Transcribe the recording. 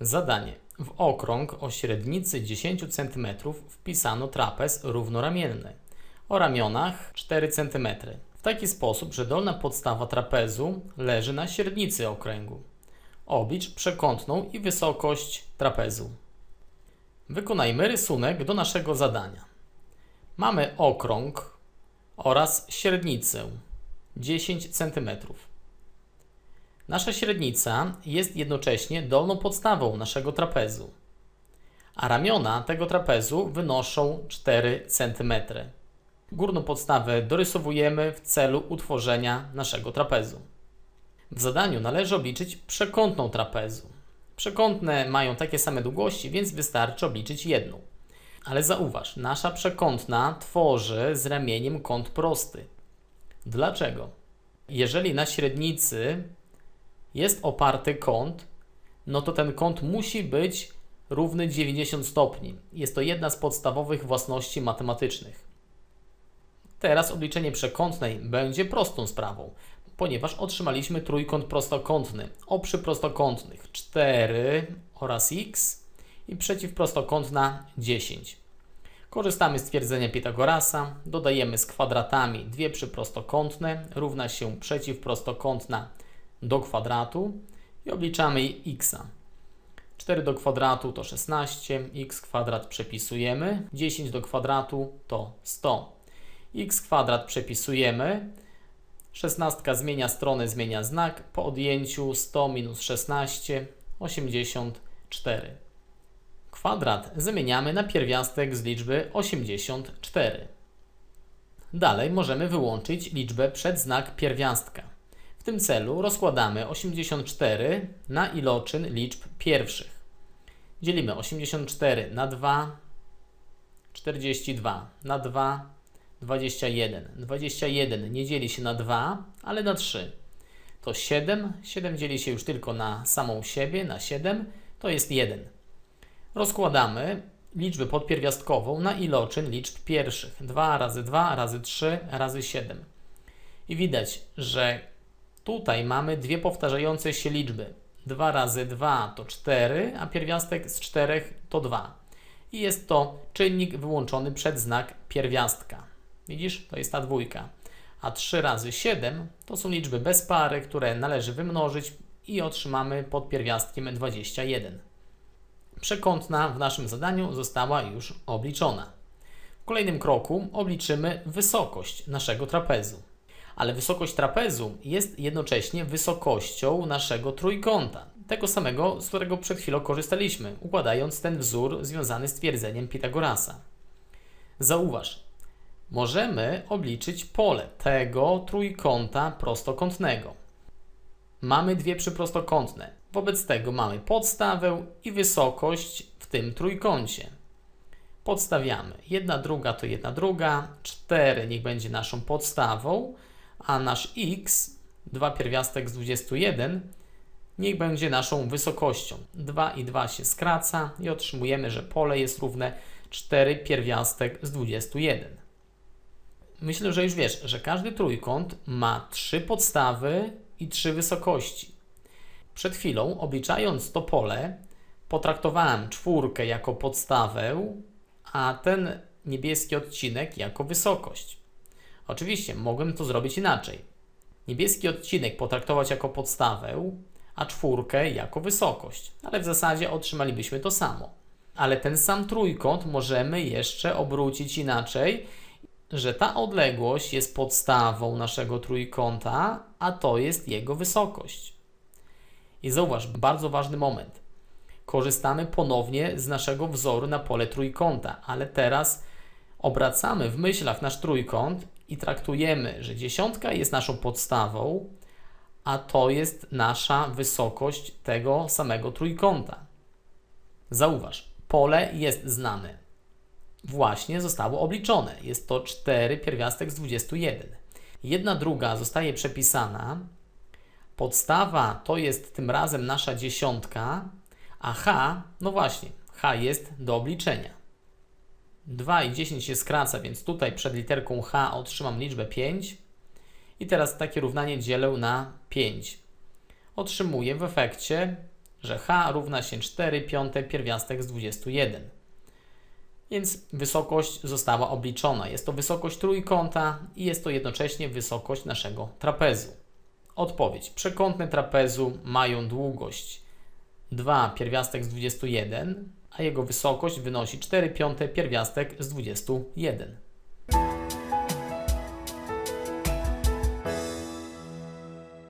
Zadanie. W okrąg o średnicy 10 cm wpisano trapez równoramienny o ramionach 4 cm. W taki sposób, że dolna podstawa trapezu leży na średnicy okręgu. Oblicz przekątną i wysokość trapezu. Wykonajmy rysunek do naszego zadania. Mamy okrąg oraz średnicę 10 cm. Nasza średnica jest jednocześnie dolną podstawą naszego trapezu, a ramiona tego trapezu wynoszą 4 cm. Górną podstawę dorysowujemy w celu utworzenia naszego trapezu. W zadaniu należy obliczyć przekątną trapezu. Przekątne mają takie same długości, więc wystarczy obliczyć jedną. Ale zauważ, nasza przekątna tworzy z ramieniem kąt prosty. Dlaczego? Jeżeli na średnicy jest oparty kąt, no to ten kąt musi być równy 90 stopni. Jest to jedna z podstawowych własności matematycznych. Teraz obliczenie przekątnej będzie prostą sprawą, ponieważ otrzymaliśmy trójkąt prostokątny o przyprostokątnych 4 oraz x i przeciwprostokątna 10. Korzystamy z twierdzenia Pitagorasa, dodajemy z kwadratami dwie przyprostokątne równa się przeciwprostokątna do kwadratu i obliczamy x. 4 do kwadratu to 16, x kwadrat przepisujemy, 10 do kwadratu to 100. x kwadrat przepisujemy, 16 zmienia stronę, zmienia znak, po odjęciu 100 minus 16, 84. Kwadrat zamieniamy na pierwiastek z liczby 84. Dalej możemy wyłączyć liczbę przed znak pierwiastka. W tym celu rozkładamy 84 na iloczyn liczb pierwszych. Dzielimy 84 na 2, 42 na 2, 21. 21 nie dzieli się na 2, ale na 3. To 7. 7 dzieli się już tylko na samą siebie, na 7. To jest 1. Rozkładamy liczbę podpierwiastkową na iloczyn liczb pierwszych. 2 razy 2 razy 3 razy 7. I widać, że tutaj mamy dwie powtarzające się liczby. 2 razy 2 to 4, a pierwiastek z 4 to 2. I jest to czynnik wyłączony przed znak pierwiastka. Widzisz? To jest ta dwójka. A 3 razy 7 to są liczby bez pary, które należy wymnożyć i otrzymamy pod pierwiastkiem 21. Przekątna w naszym zadaniu została już obliczona. W kolejnym kroku obliczymy wysokość naszego trapezu. Ale wysokość trapezu jest jednocześnie wysokością naszego trójkąta, tego samego, z którego przed chwilą korzystaliśmy, układając ten wzór związany z twierdzeniem Pitagorasa. Zauważ, możemy obliczyć pole tego trójkąta prostokątnego. Mamy dwie przyprostokątne. Wobec tego mamy podstawę i wysokość w tym trójkącie. Podstawiamy. Jedna druga to jedna druga. 4 niech będzie naszą podstawą, a nasz x, 2 pierwiastek z 21, niech będzie naszą wysokością. 2 i 2 się skraca i otrzymujemy, że pole jest równe 4 pierwiastek z 21. Myślę, że już wiesz, że każdy trójkąt ma trzy podstawy i trzy wysokości. Przed chwilą, obliczając to pole, potraktowałem czwórkę jako podstawę, a ten niebieski odcinek jako wysokość. Oczywiście mogłem to zrobić inaczej. Niebieski odcinek potraktować jako podstawę, a czwórkę jako wysokość, ale w zasadzie otrzymalibyśmy to samo. Ale ten sam trójkąt możemy jeszcze obrócić inaczej, że ta odległość jest podstawą naszego trójkąta, a to jest jego wysokość. I zauważ, bardzo ważny moment. Korzystamy ponownie z naszego wzoru na pole trójkąta, ale teraz obracamy w myślach nasz trójkąt i traktujemy, że dziesiątka jest naszą podstawą, a to jest nasza wysokość tego samego trójkąta. Zauważ, pole jest znane. Właśnie zostało obliczone. Jest to 4 pierwiastek z 21. Jedna druga zostaje przepisana. Podstawa to jest tym razem nasza dziesiątka, a h, no właśnie, h jest do obliczenia. 2 i 10 się skraca, więc tutaj przed literką h otrzymam liczbę 5. I teraz takie równanie dzielę na 5. Otrzymuję w efekcie, że h równa się 4 piąte pierwiastek z 21. Więc wysokość została obliczona. Jest to wysokość trójkąta i jest to jednocześnie wysokość naszego trapezu. Odpowiedź. Przekątne trapezu mają długość 2 pierwiastek z 21, a jego wysokość wynosi 4 piąte pierwiastek z 21.